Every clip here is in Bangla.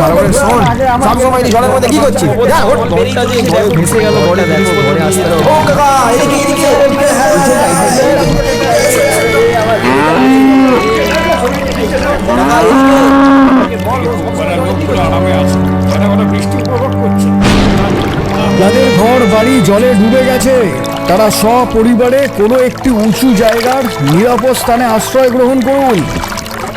ভালো করে শোন সব সময় এই জলের মধ্যে কি করছিস যা ওঠ দমটা যে ঘরে ভেসে গেল ঘরে দেখো ঘরে আসতে ও কাকা এদিকে এদিকে যাদের ঘর বাড়ি জলে ডুবে গেছে তারা সপরিবারে কোনো একটি উঁচু জায়গার নিরাপদ স্থানে আশ্রয় গ্রহণ করুন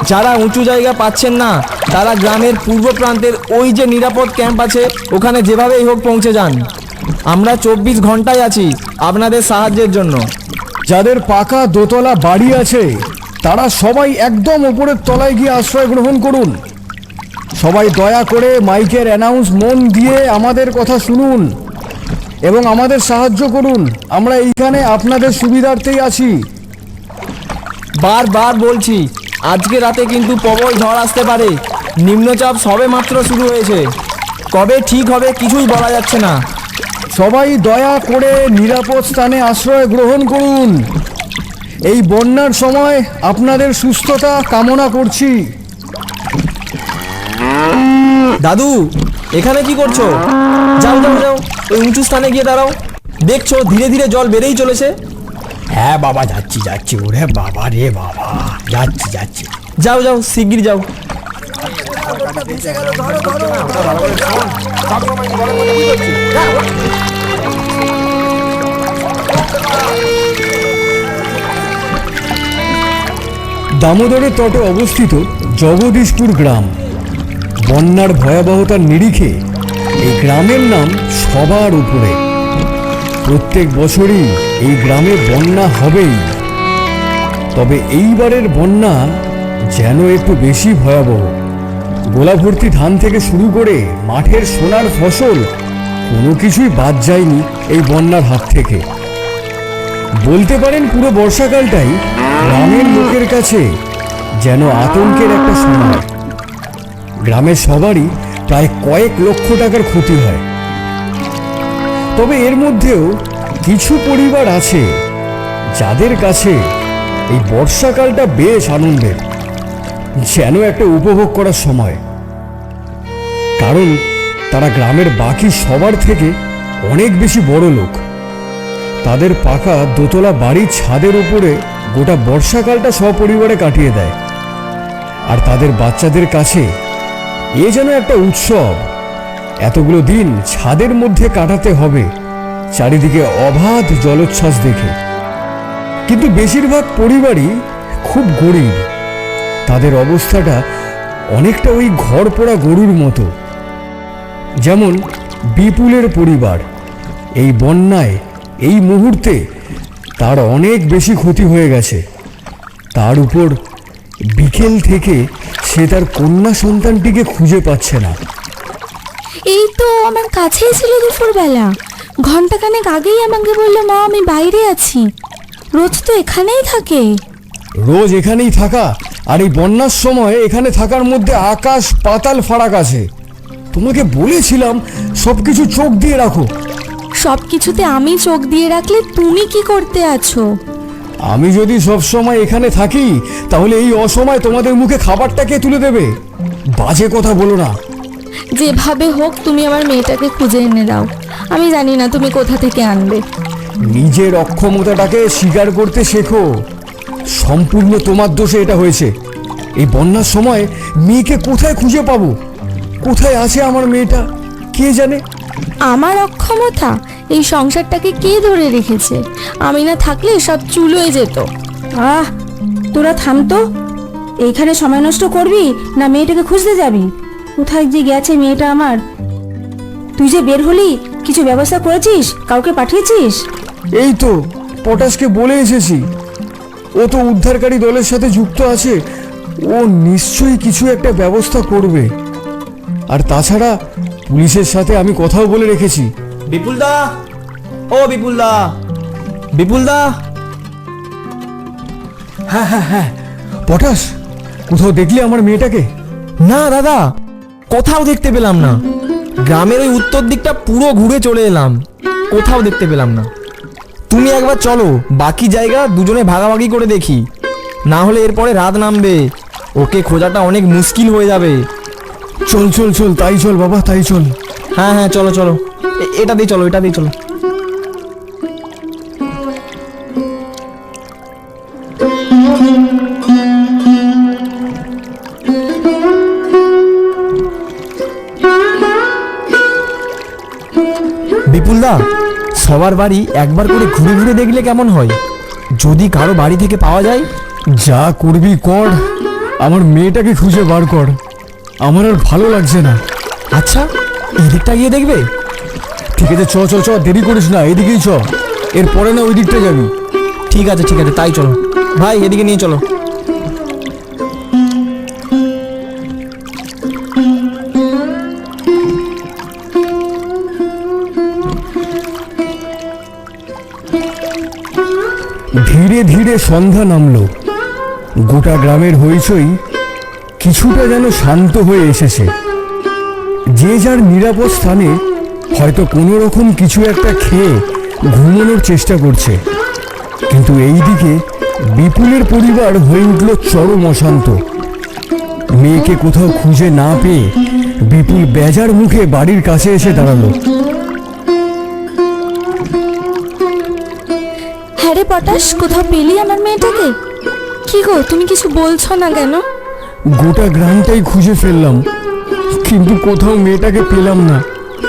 যারা উঁচু জায়গা পাচ্ছেন না তারা গ্রামের পূর্ব প্রান্তের ওই যে নিরাপদ ক্যাম্প আছে ওখানে যেভাবেই হোক পৌঁছে যান। আমরা চব্বিশ ঘন্টায় আছি আপনাদের সাহায্যের জন্য। যাদের পাকা দোতলা বাড়ি আছে তারা সবাই একদম ওপরের তলায় গিয়ে আশ্রয় গ্রহণ করুন। সবাই দয়া করে মাইকের অ্যানাউন্স মন দিয়ে আমাদের কথা শুনুন এবং আমাদের সাহায্য করুন। আমরা এইখানে আপনাদের সুবিধার্থেই আছি। বারবার বলছি আজকে রাতে কিন্তু প্রবল ঝড় আসতে পারে। নিম্নচাপ সবে মাত্র শুরু হয়েছে। কবে ঠিক হবে কিছুই বলা যাচ্ছে না। সবাই দয়া করে নিরাপদ স্থানে আশ্রয় গ্রহণ করুন। এই বন্যার সময় আপনাদের সুস্থতা কামনা করছি। দাদু এখানে কি করছ? যাও যাও যাও। ওই উঁচু স্থানে গিয়ে দাঁড়াও। দেখছ ধীরে ধীরে জল বেড়েই চলেছে। হ্যাঁ বাবা, যাচ্ছি যাচ্ছি। ওরে বাবা রে বাবা। যাচ্ছি যাচ্ছি। যাও যাও শিগগির যাও। দামোদরের তটে অবস্থিত জগদীশপুর গ্রাম। বন্যার ভয়াবহতার নিরিখে এই গ্রামের নাম সবার উপরে। প্রত্যেক বছরই এই গ্রামে বন্যা হবেই। তবে এইবারের বন্যা যেন একটু বেশি ভয়াবহ। গোলা ভর্তি ধান থেকে শুরু করে মাঠের সোনার ফসল কোনো কিছুই বাদ যায়নি এই বন্যার হাত থেকে। বলতে পারেন পুরো বর্ষাকালটাই গ্রামের লোকের কাছে যেন আতঙ্কের একটা সময়। গ্রামের সবারই প্রায় কয়েক লক্ষ টাকার ক্ষতি হয়। তবে এর মধ্যেও কিছু পরিবার আছে যাদের কাছে এই বর্ষাকালটা বেশ আনন্দের, যেন একটা উপভোগ করার সময়। কারণ তারা গ্রামের বাকি সবার থেকে অনেক বেশি বড় লোক। তাদের পাকা দোতলা বাড়ির ছাদের উপরে গোটা বর্ষাকালটা সপরিবারে কাটিয়ে দেয়। আর তাদের বাচ্চাদের কাছে এ যেন একটা উৎসব। এতগুলো দিন ছাদের মধ্যে কাটাতে হবে, চারিদিকে অবাধ জলোচ্ছ্বাস দেখে। কিন্তু বেশিরভাগ পরিবারই খুব গরিব। তাদের অবস্থাটা অনেকটা ওই ঘর পোড়া গরুর মতো। যেমন বিপুলের পরিবার, এই বন্যায় এই মুহূর্তে তার অনেক বেশি ক্ষতি হয়ে গেছে। তার উপর বিকেল থেকে সে তার কন্যা সন্তানটিকে খুঁজে পাচ্ছে না। তো আমার কাছেই ছিল দুপুরবেলা। ঘন্টাখানেক আগেই আমাকে বলল মা আমি বাইরে আছি। রোজ তো এখানেই থাকে। রোজ এখানেই থাকা? আর এই বন্যার সময় এখানে থাকার মধ্যে আকাশ পাতাল ফারাক আছে। তোমাকে বলেছিলাম সব কিছু চোখ দিয়ে রাখো। সব কিছুতে আমি চোখ দিয়ে রাখলে তুমি কি করতে আছো? আমি যদি সব সময় এখানে থাকি তাহলে এই অসময় তোমাদের মুখে খাবারটা কে তুলে দেবে? বাজে কথা বলো না। যেভাবে হোক তুমি আমার মেয়েটাকে খুঁজে এনে দাও। আমি জানি না তুমি কোথা থেকে আনবে। নিজের অক্ষমতাটাকে স্বীকার করতে শেখো। সম্পূর্ণ তোমার দোষে এটা হয়েছে। এই বন্যার সময় মেয়েকে কোথায় খুঁজে পাবো? কোথায় আছে আমার মেয়েটা? কে জানে? আমার অক্ষমতা? এই সংসারটাকে কে ধরে রেখেছে? আমি না থাকলে সব চুলোয় যেত। আহ তোরা থাম তো। এইখানে সময় নষ্ট করবি না মেয়েটাকে খুঁজতে যাবি? কোথায় যে গেছে মেয়েটা আমার? তুই যে বের হলি কিছু ব্যবস্থা করেছিস? কাউকে পাঠিয়েছিস? এই তো পটাশকে বলে এসেছি। ও তো উদ্ধারকারী দলের সাথে যুক্ত আছে। ও নিশ্চয়ই কিছু একটা ব্যবস্থা করবে। আর তাছাড়া পুলিশের সাথে আমি কথাও বলে রেখেছি। বিপুলদা! ও বিপুলদা! বিপুলদা! হ্যাঁ হ্যাঁ হ্যাঁ। পটাশ কোথাও দেখলি আমার মেয়েটাকে? না দাদা। কোথাও দেখতে পেলাম না। গ্রামের ওই উত্তর দিকটা পুরো ঘুরে চলে এলাম। কোথাও দেখতে পেলাম না। তুমি একবার চলো বাকি জায়গা দুজনে ভাগাভাগি করে দেখি। না হলে এরপরে রাত নামবে। ওকে খোঁজাটা অনেক মুশকিল হয়ে যাবে। চল চল চল তাই চল বাবা তাই চল। হ্যাঁ হ্যাঁ চলো চলো। এটা দিয়ে চলো এটা দিয়ে চলো। বিপুলদা সবার বাড়ি একবার করে ঘুরে ঘুরে দেখলে কেমন হয়? যদি কারও বাড়ি থেকে পাওয়া যায়, যা করবি কর। আমার মেয়েটাকে খুঁজে বার কর। আমার আর ভালো লাগছে না। আচ্ছা এই দিকটা গিয়ে দেখবে? ঠিক আছে, চ চ চ, দেরি করিস না, এদিকেই চ। এরপরে না ওই দিকটা যাবি। ঠিক আছে ঠিক আছে, তাই চলো। ভাই, এদিকে নিয়ে চলো। ধীরে সন্ধ্যা নামলো। গোটা গ্রামের হইচই কিছুটা যেন শান্ত হয়ে এসেছে। যে যার নিরাপদ স্থানে হয়তো কোনো রকম কিছু একটা খেয়ে ঘুমানোর চেষ্টা করছে। কিন্তু এইদিকে বিপুলের পরিবার হয়ে উঠল চরম অশান্ত। মেয়েকে কোথাও খুঁজে না পেয়ে বিপুল বেজার মুখে বাড়ির কাছে এসে দাঁড়াল। হ্যাঁ রে পটাশ কোথাও পেলি আমার মেয়েটাকে? কি গো তুমি কিছু বলছো না কেন? গোটা গ্রামটাই খুঁজে ফেললাম কিন্তু কোথাও মেয়েটাকে পেলাম না।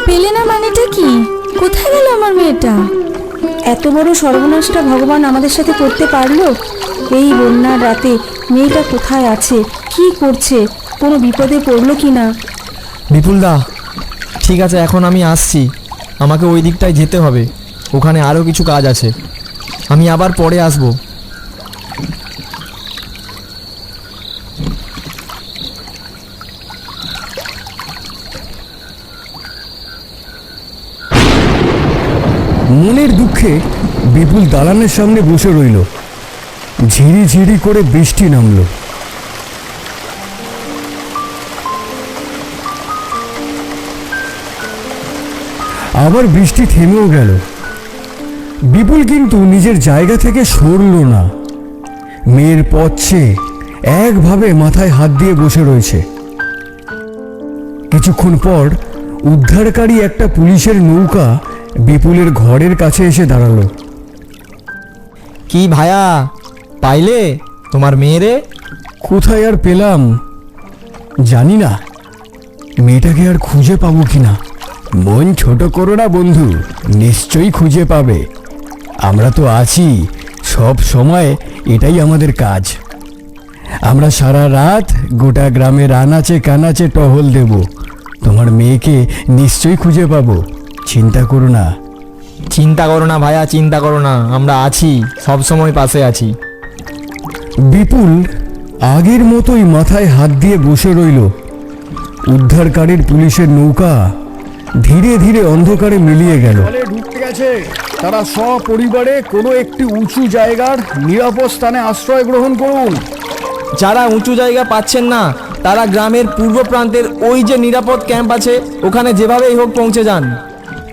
পেলে না মানেটা কি? কোথায় গেল আমার মেয়েটা? এত বড় সর্বনাশটা ভগবান আমাদের সাথে করতে পারল? এই বন্যার রাতে মেয়েটা কোথায় আছে? কি করছে? কোনো বিপদে পড়ল কি না? বিপুলদা ঠিক আছে এখন আমি আসছি। আমাকে ওই দিকটায় যেতে হবে। ওখানে আরও কিছু কাজ আছে। আমি আবার পরে আসব। মনের দুঃখে বিপুল দালানের সামনে বসে রইল। ঝিরি ঝিরি করে বৃষ্টি নামলো। আবার বৃষ্টি থেমেও গেল। বিপুল কিন্তু নিজের জায়গা থেকে সরল না। মেয়ের পথছে একভাবে মাথায় হাত দিয়ে বসে রয়েছে। কিছুক্ষণ পর উদ্ধারকারী একটা পুলিশের নৌকা বিপুলের ঘরের কাছে এসে দাঁড়াল। কি ভায়া? পাইলে? তোমার মেয়েরে কোথায় আর পেলাম? জানি না। মেয়েটাকে আর খুঁজে পাবো কিনা? মন ছোট করো না বন্ধু নিশ্চয়ই খুঁজে পাবে। আমরা তো আছি। সব সময় এটাই আমাদের কাজ। আমরা সারা রাত গোটা গ্রামের আনাচে কানাচে টহল দেব। তোমার মেয়েকে নিশ্চয়ই খুঁজে পাবো। চিন্তা করো না। চিন্তা করো না ভায়া চিন্তা করো না। আমরা আছি সব সময় পাশে আছি। বিপুল আগের মতোই মাথায় হাত দিয়ে বসে রইল। উদ্ধারকারীর পুলিশের নৌকা ধীরে ধীরে অন্ধকারে মিলিয়ে গেল। ঢুকতে গেছে। তারা সপরিবারে কোনো একটি উঁচু জায়গার নিরাপদ স্থানে আশ্রয় গ্রহণ করুন। যারা উঁচু জায়গা পাচ্ছেন না তারা গ্রামের পূর্ব প্রান্তের ওই যে নিরাপদ ক্যাম্প আছে ওখানে যেভাবেই হোক পৌঁছে যান।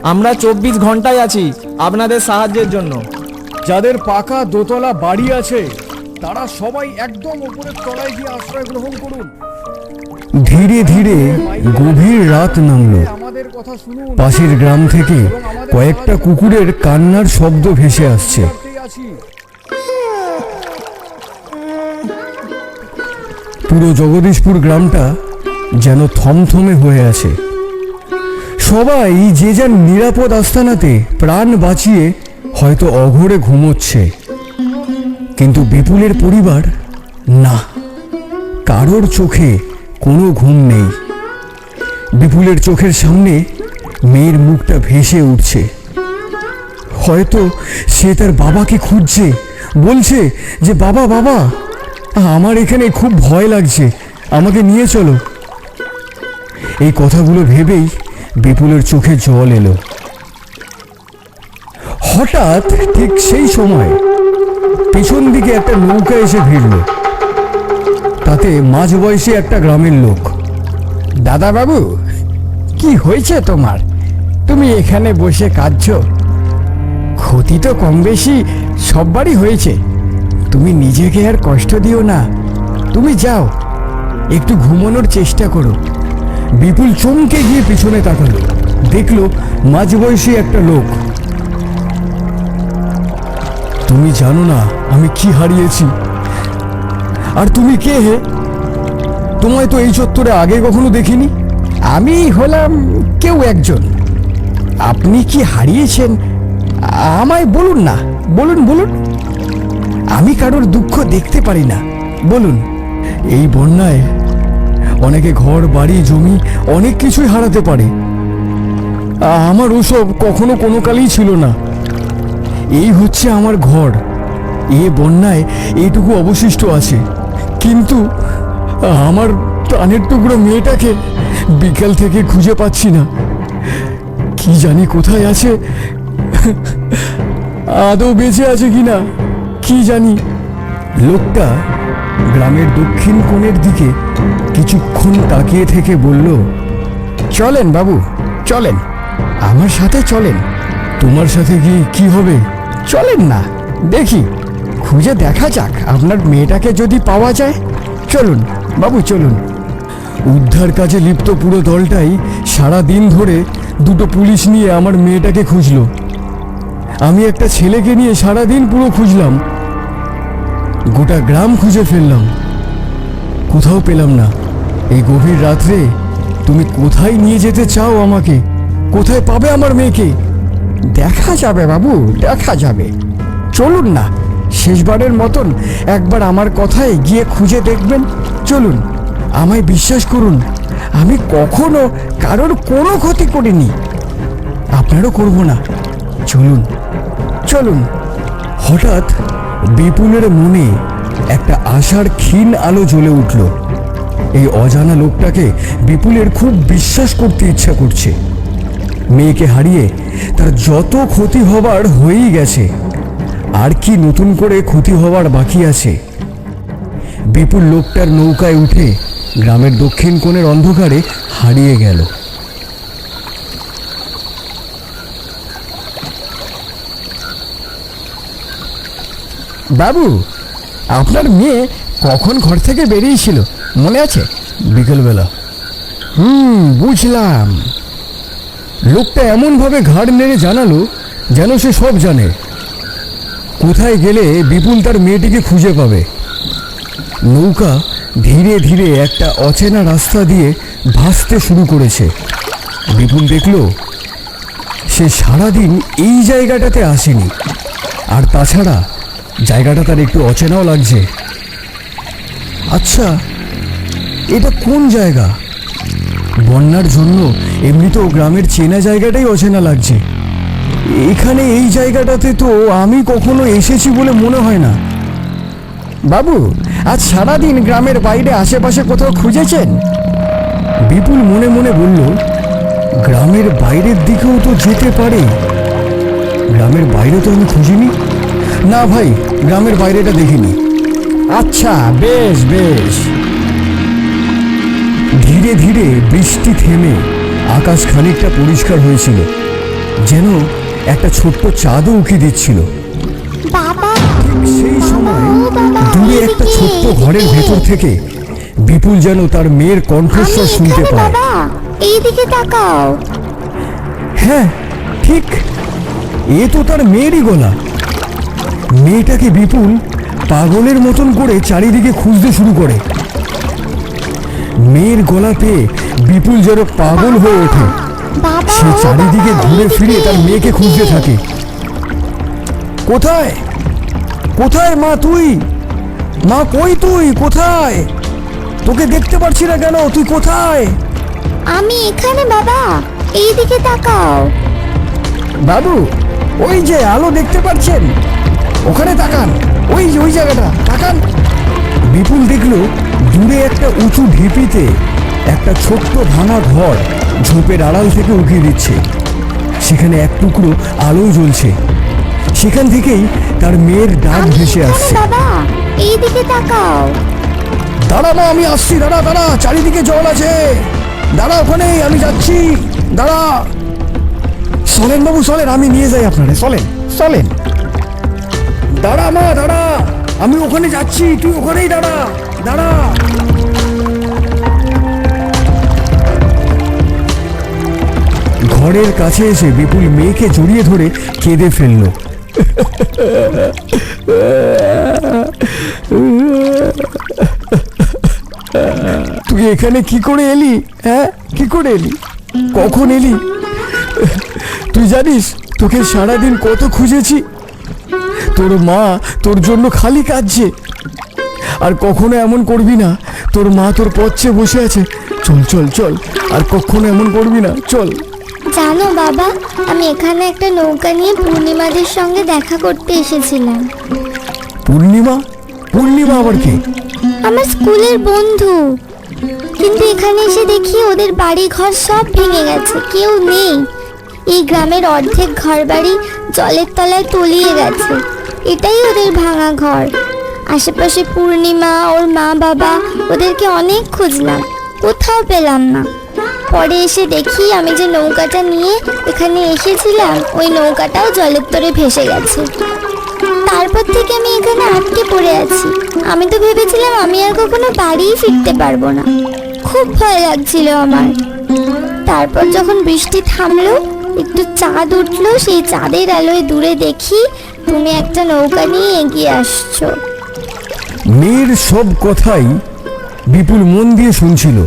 আমরা চব্বিশ ঘন্টায় আছি আপনাদের সাহায্যের জন্য। যাদের পাকা দোতলা বাড়ি আছে তারা সবাই একদম উপরের তলায় গিয়ে আশ্রয় গ্রহণ করুন। ধীরে ধীরে গভীর রাত নামলো। পাশের গ্রাম থেকে কয়েকটা কুকুরের কান্নার শব্দ ভেসে আসছে। পুরো জগদীশপুর গ্রামটা যেন থমথমে হয়ে আছে। সবাই যে যার নিরাপদ আস্তানাতে প্রাণ বাঁচিয়ে হয়তো অঘরে ঘুমোচ্ছে। কিন্তু বিপুলের পরিবার না। কারোর চোখে কোনো ঘুম নেই। বিপুলের চোখের সামনে মেয়ের মুখটা ভেসে উঠছে। হয়তো সে তার বাবাকে খুঁজছে, বলছে যে, বাবা বাবা, আমার এখানে খুব ভয় লাগছে, আমাকে নিয়ে চলো। এই কথাগুলো ভেবেই বিপুলের চোখে জল এলো। হঠাৎ ঠিক সেই সময় পেছন দিকে একটা নৌকা এসে ভিড়ল। তাতে মাঝ বয়সী একটা গ্রামের লোক দাদা বাবু কি হয়েছে তোমার? তুমি এখানে বসে কাঁদছো। ক্ষতি তো কম বেশি সববারই হয়েছে। তুমি নিজেকে আর কষ্ট দিও না। তুমি যাও, একটু ঘুমানোর চেষ্টা করো। বিপুল চমকে গিয়ে পিছনে তাকালো। দেখল মাঝবয়সী একটা লোক। তুমি জানো না আমি কি হারিয়েছি। আর তুমি কে হে? তোমায় তো এই চত্বরে আগে কখনো দেখিনি। আমি হলাম কেউ একজন। আপনি কি হারিয়েছেন? আমায় বলুন না। বলুন বলুন। আমি কারোর দুঃখ দেখতে পারি না। বলুন, এই বন্যায় অনেকে ঘর, বাড়ি, জমি, অনেক কিছুই হারাতে পারে। আমার ওসব কখনো কোনো কালেই ছিল না। এই হচ্ছে আমার ঘর। এ বন্যায় এইটুকু অবশিষ্ট আছে। কিন্তু আমার প্রাণের টুকরো মেয়েটাকে বিকাল থেকে খুঁজে পাচ্ছি না। কি জানি কোথায় আছে? আদৌ বেঁচে আছে কিনা? কি জানি? লোকটা গ্রামের দক্ষিণ কোণের দিকে কিছুক্ষণ তাকিয়ে থেকে বলল, চলেন বাবু, চলেন। আমার সাথে চলেন। তোমার সাথে গিয়ে কি হবে? চলেন না। দেখি, খুঁজে দেখা যাক আপনার মেয়েটাকে যদি পাওয়া যায়। চলুন। বাবু, চলুন। উদ্ধার কাজে লিপ্ত পুরো দলটাই সারা দিন ধরে দুটো পুলিশ নিয়ে আমার মেয়েটাকে খুঁজলো। আমি একটা ছেলেকে নিয়ে সারা দিন পুরো খুঁজলাম। গোটা গ্রাম খুঁজে ফেললাম। কোথাও পেলাম না। এই গভীর রাত্রে তুমি কোথায় নিয়ে যেতে চাও আমাকে? কোথায় পাবে আমার মেয়েকে? দেখা যাবে বাবু, দেখা যাবে। চলুন না, শেষবারের মতন একবার আমার কথায় গিয়ে খুঁজে দেখবেন। চলুন, আমায় বিশ্বাস করুন, আমি কখনো কারোর কোনো ক্ষতি করিনি। আপনারও করব না। চলুন চলুন। হঠাৎ বিপুলের মনে একটা আশার ক্ষীণ আলো জ্বলে উঠল। এই অজানা লোকটাকে বিপুলের খুব বিশ্বাস করতে ইচ্ছা করছে। মেয়েকে হারিয়ে তার যত ক্ষতি হবার হয়েই গেছে, আর কি নতুন করে ক্ষতি হবার বাকি আছে? বিপুল লোকটার নৌকায় উঠে গ্রামের দক্ষিণ কোণের অন্ধকারে হারিয়ে গেল। বাবু, আপনার মেয়ে কখন ঘর থেকে বেরিয়েছিল? মনে আছে? বিকেলবেলা। হুম, বুঝলাম। লোকটা এমনভাবে ঘাড় নেড়ে জানালো যেন সে সব জানে। কোথায় গেলে বিপুল তার মেয়েটিকে খুঁজে পাবে? নৌকা ধীরে ধীরে একটা অচেনা রাস্তা দিয়ে ভাসতে শুরু করেছে। বিপুল দেখল, সে সারাদিন এই জায়গাটাতে আসেনি। আর তাছাড়া জায়গাটা তার একটু অচেনাও লাগছে। আচ্ছা এটা কোন জায়গা? বন্যার জন্য এমনিতেও গ্রামের চেনা জায়গাটাই অচেনা লাগছে। এখানে এই জায়গাটাতে তো আমি কখনো এসেছি বলে মনে হয় না। বাবু, আজ সারাদিন গ্রামের বাইরে আশেপাশে কোথাও খুঁজেছেন? বিপুল মনে মনে বলল, গ্রামের বাইরের দিকেও তো যেতে পারে। গ্রামের বাইরে তো আমি খুঁজিনি? না ভাই, গ্রামের বাইরেটা দেখিনি। আচ্ছা বেশ বেশ। ধীরে ধীরে বৃষ্টি থেমে আকাশ খানিকটা পরিষ্কার হয়েছিল, যেন একটা ছোট্ট চাঁদও উকি দিচ্ছিল। সেই সময় দূরে একটা ছোট্ট ঘরের ভেতর থেকে বিপুল যেন তার মেয়ের কণ্ঠস্বর শুনতে পায়। এইদিকে তাকাও। হ্যাঁ ঠিক। এ তো তার মেয়েরই গলা। মেয়েটাকে বিপুল পাগলের মতন করে চারিদিকে খুঁজতে শুরু করে। মেয়ের গলা পেয়ে বিপুল যেন পাগল হয়ে ওঠে। সে চারিদিকে ঘুরে ফিরে তার মেয়েকে খুঁজতে থাকে। কোথায়? কোথায় মা তুই? মা কই তুই? কোথায়? তোকে দেখতে পারছি না কেন? তুই কোথায়? আমি এখানে বাবা। এই এইদিকে তাকাও। বাবু ওই যে আলো দেখতে পাচ্ছেন? ওখানে তাকান। ওই যে ওই জায়গাটা। তাকান। বিপুল দেখল দূরে একটা উঁচু ঢিপিতে একটা ছোট্ট ভাঙা ঘর ঝোপের আড়াল থেকে উঠিয়ে দিচ্ছে। সেখানে এক টুকরো আলো জ্বলছে। সেখান থেকেই তার মেয়ের ডাক ভেসে আসছে। বাবা। এইদিকে তাকাও। দাঁড়া মা আমি আসছি। দাঁড়া দাঁড়া। চারিদিকে জল আছে। দাঁড়া ওখানে আমি যাচ্ছি। দাঁড়া। চলেন বাবু চলেন আমি নিয়ে যাই আপনারে। সলেন চলেন দাঁড়া মা দাঁড়া। আমি ওখানে যাচ্ছি। তুই ওখানেই দাঁড়া। দাঁড়া। ঘরের কাছে এসে বিপুল মেয়েকে জড়িয়ে ধরে কেঁদে ফেলল। তুই এখানে কি করে এলি হ্যাঁ? কি করে এলি? কখন এলি? তুই জানিস, তোকে সারাদিন কত খুঁজেছি। তোর মা তোর জন্য খালি কাঁদছে। আর কখনো এমন করবি না, তোর মা তোর পথে বসে আছে। চল চল চল, আর কখনো এমন করবি না, চল। জানো বাবা আমি এখানে একটা নৌকা নিয়ে পূর্ণিমাদের সঙ্গে দেখা করতে এসেছিলাম। পূর্ণিমা? পূর্ণিমা আবার কে? আমার স্কুলের বন্ধু। কিন্তু এখানে এসে দেখি ওদের বাড়ি ঘর সব ভেঙে গেছে কেউ নেই। এই গ্রামের অর্ধেক ঘর বাড়ি জলের তলায় তলিয়ে গেছে। এটাই ওদের ভাঙা ঘর। আশেপাশে পূর্ণিমা ওর মা বাবা ওদেরকে অনেক খুঁজলাম কোথাও পেলাম না। পরে এসে দেখি আমি যে নৌকাটা নিয়ে এখানে এসেছিলাম, ওই নৌকাটাও জলের তরে ভেসে গেছে। তারপর থেকে আমি এখানে আটকে পড়ে আছি। আমি তো ভেবেছিলাম আমি আর কখনো বাড়িই ফিরতে পারব না। খুব ভয় লাগছিল আমার। তারপর যখন বৃষ্টি থামলো, একটু চাঁদ উঠল, সেই চাঁদের আলোয় দূরে দেখি তুমি একটা নৌকা নিয়ে এগিয়ে আসছো। মেয়ের সব কথাই বিপুল মন দিয়ে শুনছিল।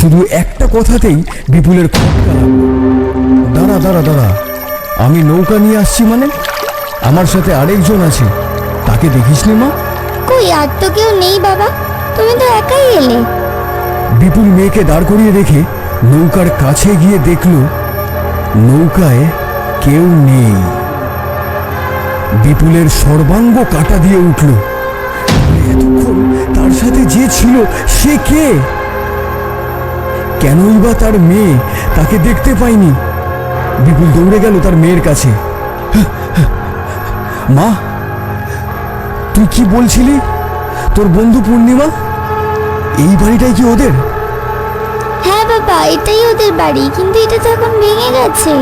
শুধু একটা কথাতেই বিপুলের খটকা দাঁড়া দাঁড়া দাঁড়া। আমি নৌকা নিয়ে আসছি মানে? আমার সাথে আরেকজন আছে। তাকে দেখিসনি মা। কই আর তো কেউ নেই বাবা। তুমি তো একাই এলে। বিপুল মেয়েকে দাঁড় করিয়ে রেখে নৌকার কাছে গিয়ে দেখল নৌকায় কেউ নেই। বিপুলের সর্বাঙ্গ কাটা দিয়ে উঠল। এতক্ষণ তার সাথে যে ছিল সে কে? কেনই বা তার মেয়ে? তাকে দেখতে পায়নি বিপুল দৌড়ে গেল তার মেয়ের কাছে। মা তুই কি বলছিলি? তোর বন্ধু পূর্ণিমা? এই বাড়িটাই কি ওদের? হ্যাঁ বাবা এটাই ওদের বাড়ি কিন্তু এটা তো এখন ভেঙে গেছে।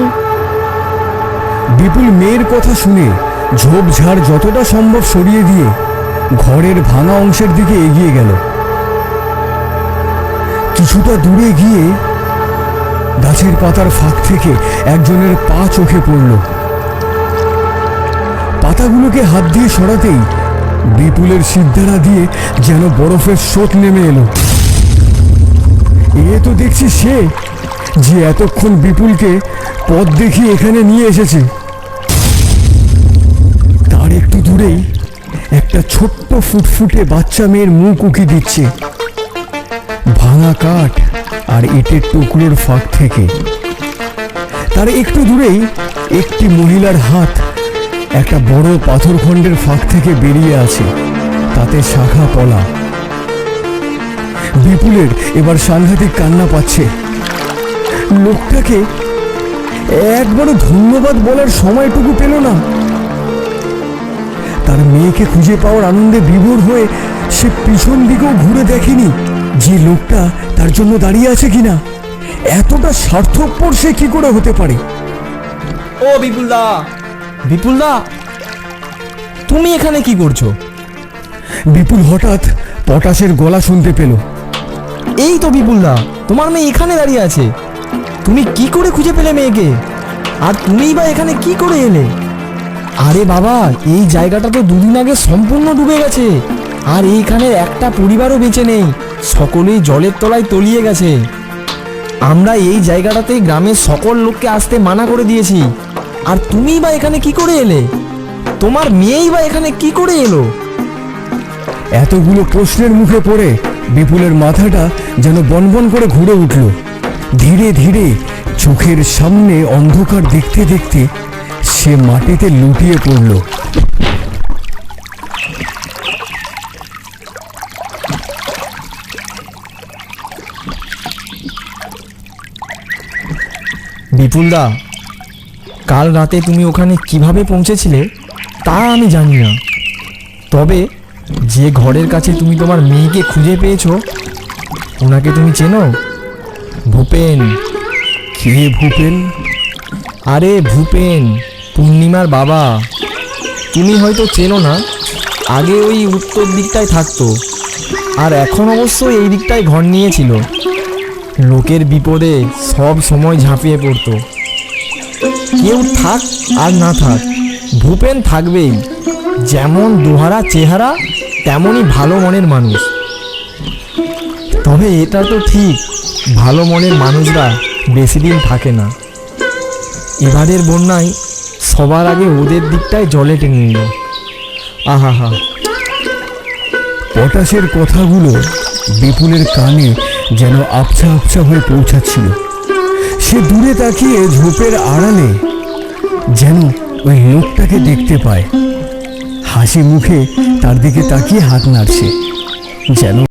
বিপুল মেয়ের কথা শুনে ঝোপঝাড় যতটা সম্ভব সরিয়ে দিয়ে ঘরের ভাঙা অংশের দিকে এগিয়ে গেল। কিছুটা দূরে গিয়ে গাছের পাতার ফাঁক থেকে একজনের পা চোখে পড়ল। পাতাগুলোকে হাত দিয়ে সরাতেই বিপুলের সিদ্ধারা দিয়ে যেন বরফের স্রোত নেমে এলো। এ তো দেখছি সে যে এতক্ষণ বিপুলকে পথ দেখিয়ে এখানে নিয়ে এসেছে। তার একটু দূরেই একটা ছোট্ট ফুটফুটে বাচ্চা মেয়ের মুখ উকি দিচ্ছে। ভাঙা কাঠ আর ইটের টুকরোর ফাঁক থেকে। তার একটু দূরেই একটি মহিলার হাত একটা বড় পাথরখণ্ডের ফাঁক থেকে বেরিয়ে আছে, তাতে শাখা পলা। বিপুলের এবার সাংঘাতিক কান্না পাচ্ছে। লোকটাকে একবারও ধন্যবাদ বলার সময়টুকু পেল না। তার মেয়েকে খুঁজে পাওয়ার আনন্দে বিভোর হয়ে সে পিছন দিকেও ঘুরে দেখেনি। যে লোকটা তার জন্য দাঁড়িয়ে আছে কিনা? এতটা স্বার্থপর সে কি করে হতে পারে? ও বিপুলদা। বিপুলদা তুমি এখানে কি করছ? বিপুল হঠাৎ পটাশের গলা শুনতে পেল। এই তো বিপুলদা তোমার মেয়ে এখানে দাঁড়িয়ে আছে। তুমি কি করে খুঁজে পেলে মেয়েকে? আর তুমিই বা এখানে কি করে এলে? আরে বাবা এই জায়গাটা তো দুদিন আগে সম্পূর্ণ ডুবে গেছে। আর এইখানে একটা পরিবারও বেঁচে নেই। সকলেই জলের তলায় তলিয়ে গেছে। আমরা এই জায়গাটাতে গ্রামের সকল লোককে আসতে মানা করে দিয়েছি। আর তুমিই বা এখানে কি করে এলে? তোমার মেয়েই বা এখানে কি করে এলো? এতগুলো প্রশ্নের মুখে পড়ে বিপুলের মাথাটা যেন বনবন করে ঘুরে উঠল। ধীরে ধীরে চোখের সামনে অন্ধকার দেখতে দেখতে সে মাটিতে লুটিয়ে পড়ল। বিপুলদা কাল রাতে তুমি ওখানে কীভাবে পৌঁছেছিলে তা আমি জানি না। তবে যে ঘরের কাছে তুমি তোমার মেয়েকে খুঁজে পেয়েছ ওনাকে তুমি চেনো? ভূপেন। কে ভূপেন? আরে ভূপেন পূর্ণিমার বাবা। তুমি হয়তো চেনো না আগে ওই উত্তর দিকটায় থাকতো আর এখন অবশ্য এই দিকটায় ঘর নিয়েছিল। লোকের বিপদে সব সময় ঝাঁপিয়ে পড়তো। কেউ থাক আর না থাক, ভূপেন থাকবেই। যেমন দোহারা চেহারা, তেমনই ভালো মনের মানুষ। তবে এটা তো ঠিক, ভালো মনের মানুষরা বেশি দিন থাকে না। এবারের বন্যায় সবার আগে ওদের দিকটায় জলে টেনে নিল। আহা হা পটাশের কথাগুলো বিপুলের কানে যেন আবছা আবছা হয়ে পৌঁছাচ্ছিল। সে দূরে তাকিয়ে ঝোপের আড়ালে যেন ওই লোকটাকে দেখতে পায়। হাসি মুখে তার দিকে তাকিয়ে হাত নাড়ছে, যেন